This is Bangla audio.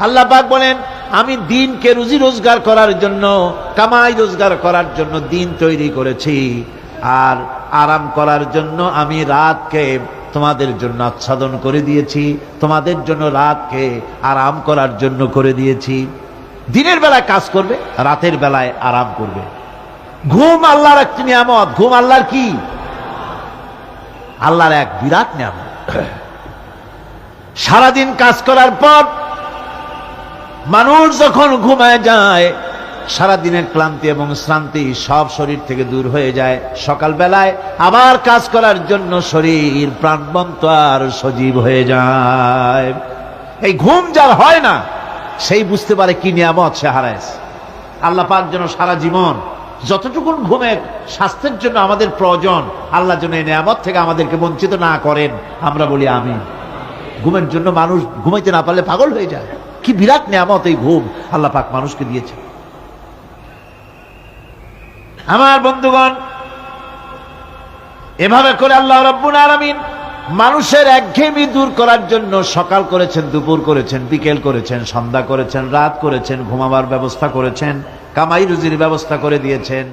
আল্লাহ পাক বলেন, আমি দিনকে রুজি রোজগার করার জন্য, কামাই রোজগার করার জন্য দিন তৈরি করেছি। আর আরাম করার জন্য আমি রাতকে তোমাদের জন্য আচ্ছাদন করে দিয়েছি, তোমাদের জন্য রাতকে আরাম করার জন্য করে দিয়েছি। দিনের বেলায় কাজ করবে, রাতের বেলায় আরাম করবে। ঘুম আল্লাহর একটি নিয়ামত। ঘুম আল্লাহর কি? আল্লাহর এক বিরাট নিয়ামত। সারাদিন কাজ করার পর মানুষ যখন ঘুমায় যায় সারা দিনের ক্লান্তি এবং শ্রান্তি সব শরীর থেকে দূর হয়ে যায়। সকাল বেলায় আবার কাজ করার জন্য শরীর প্রাণবন্ত আর সজীব হয়ে যায়। এই ঘুম যার হয় না, সেই বুঝতে পারে কি নিয়ামত সে হারাইছে। আল্লাহ পাক যেন সারা জীবন যতটুকুন ঘুমের স্বাস্থ্যের জন্য আমাদের প্রয়োজন, আল্লাহ যেন এই নিয়ামত থেকে আমাদেরকে বঞ্চিত না করেন। আমরা বলি আমি ঘুমের জন্য মানুষ ঘুমাইতে না পারলে পাগল হয়ে যায়। কি বিরাট নিয়ামত এই ঘুম আল্লাহ পাক মানুষকে দিয়েছে। আমার বন্ধুগণ, এভাবে করে আল্লাহ রব্বুল আলামিন মানুষের একঘেয়েমি দূর করার জন্য সকাল করেছেন, দুপুর করেছেন, বিকেল করেছেন, সন্ধ্যা করেছেন, রাত করেছেন, ঘুমাবার ব্যবস্থা করেছেন, কামাই রুজির ব্যবস্থা করে দিয়েছেন।